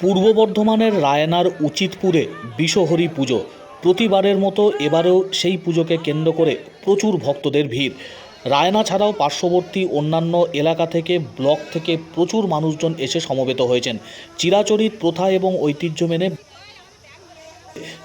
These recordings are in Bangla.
পূর্ব বর্ধমানের রায়নার উচিতপুরে বিশ্বহরি পুজো। প্রতিবারের মতো এবারেও সেই পুজোকে কেন্দ্র করে প্রচুর ভক্তদের ভিড়। রায়না ছাড়াও পার্শ্ববর্তী অন্যান্য এলাকা থেকে, ব্লক থেকে প্রচুর মানুষজন এসে সমবেত হয়েছেন। চিরাচরিত প্রথা এবং ঐতিহ্য মেনে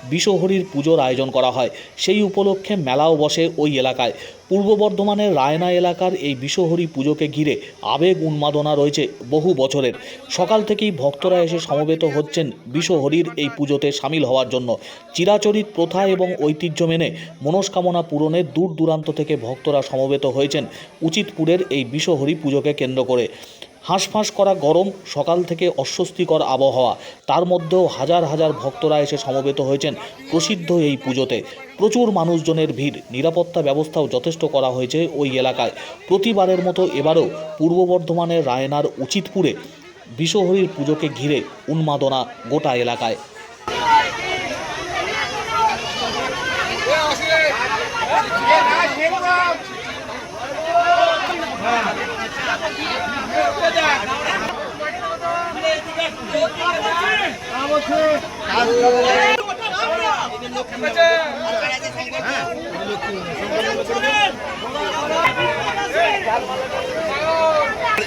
বিশ্বহরির পুজোর আয়োজন করা হয়। সেই উপলক্ষে মেলাও বসে ওই এলাকায়। পূর্ব বর্ধমানের রায়না এলাকার এই বিশ্বহরি পুজোকে ঘিরে আবেগ উন্মাদনা রয়েছে বহু বছরের। সকাল থেকেই ভক্তরা এসে সমবেত হচ্ছেন বিশ্বহরির এই পুজোতে সামিল হওয়ার জন্য। চিরাচরিত প্রথা এবং ঐতিহ্য মেনে মনস্কামনা পূরণে দূর দূরান্ত থেকে ভক্তরা সমবেত হয়েছেন উচিতপুরের এই বিশ্বহরি পুজোকে কেন্দ্র করে। হাঁসফাঁস করা গরম, সকাল থেকে অস্বস্তিকর আবহাওয়া। তার মধ্যেও হাজার হাজার ভক্তরা এসে সমবেত হয়েছেন প্রসিদ্ধ এই পুজোতে। প্রচুর মানুষজনের ভিড়। নিরাপত্তা ব্যবস্থাও যথেষ্ট করা হয়েছে ওই এলাকায়। প্রতিবারের মতো এবারও পূর্ব বর্ধমানের রায়নার উচিতপুরে বিশ্বহরির পুজোকে ঘিরে উন্মাদনা গোটা এলাকায়।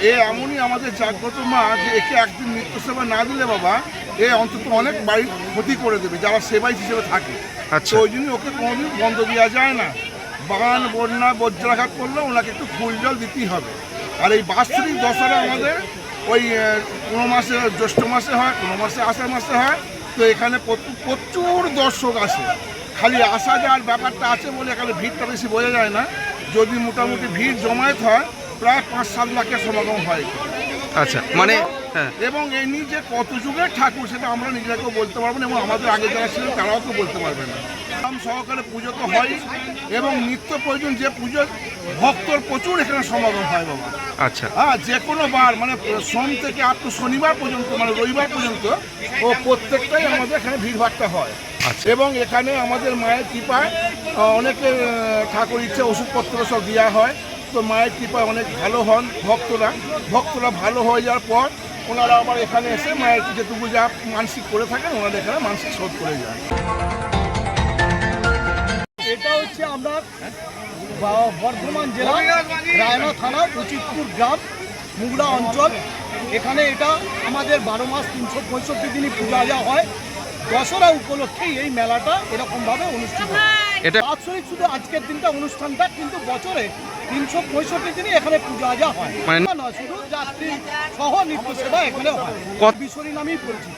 এ এমনই আমাদের জাগ্রত মা যে একে একদিন নিত্য সেবা না দিলে বাবা এ অন্তত অনেক বাড়ির ক্ষতি করে দেবে যারা সেবাই হিসেবে থাকে। আচ্ছা। ওই জন্য ওকে কোনোদিন বন্ধ দেওয়া যায় না। বাগান বন্যা বজ্রাঘাত করলে ওনাকে একটু ফুল জল দিতেই হবে। আর এই বাৎসরিক দশহরা আমাদের ওই কোনো মাসে, জ্যৈষ্ঠ মাসে হয় কোনো মাসে, আষাঢ় মাসে হয়। তো এখানে প্রচুর- দর্শক আসে। খালি আসা যাওয়ার ব্যাপারটা আছে বলে এখানে ভিড়টা বেশি বোঝা যায় না। যদি মোটামুটি ভিড় জমায়েত হয়, প্রায় পাঁচ সাত লাখের সমাগম হয়। আচ্ছা মানে হ্যাঁ। এবং এই নিয়ে যে কত যুগের ঠাকুর সেটা আমরা নিজেরাকেও বলতে পারব না এবং আমাদের আগে যারা ছিলেন তারাও তো বলতে পারবে না। নাম সহকারে পুজো তো হয় এবং নিত্য প্রয়োজন যে পুজো ভক্তর প্রচুর এখানে সমাগম হয় বাবা। আচ্ছা। হ্যাঁ যে কোনো বার মানে সোম থেকে আপ টু শনিবার পর্যন্ত মানে রবিবার পর্যন্ত ও প্রত্যেকটাই আমাদের এখানে ভিড়ভাড়টা হয়। আচ্ছা। এবং এখানে আমাদের মায়ের কৃপায় অনেকের ঠাকুর ইচ্ছে ওষুধপত্র সব দেওয়া হয়। তো মায়ের কৃপায় অনেক ভালো হন ভক্তরা। ভক্তরা ভালো হয়ে যাওয়ার পর ওনারা আবার এখানে এসে মায়ের যেটুকু যা মানসিক করে থাকেন ওনারা এখানে মানসিক শোধ করে যান এটা হচ্ছে আমরা বর্ধমান জেলা রায়না থানা, উচিতপুর গ্রাম, মুগড়া অঞ্চল। এখানে এটা আমাদের বারো মাস তিনশো পঁয়ষট্টি দিনই পূজা হয়। দশরা উপলক্ষেই এই মেলাটা এরকমভাবে অনুষ্ঠিত হয়। এটা বাৎসরিক শুধু আজকের দিনটা অনুষ্ঠানটা কিন্তু বছরে তিনশো পঁয়ষট্টি দিনই এখানে পূজা আজা হয়। মানে- শুধু যাত্রী সহ নিত্য সেবা এখানে হয়। নামেই পরিচিত।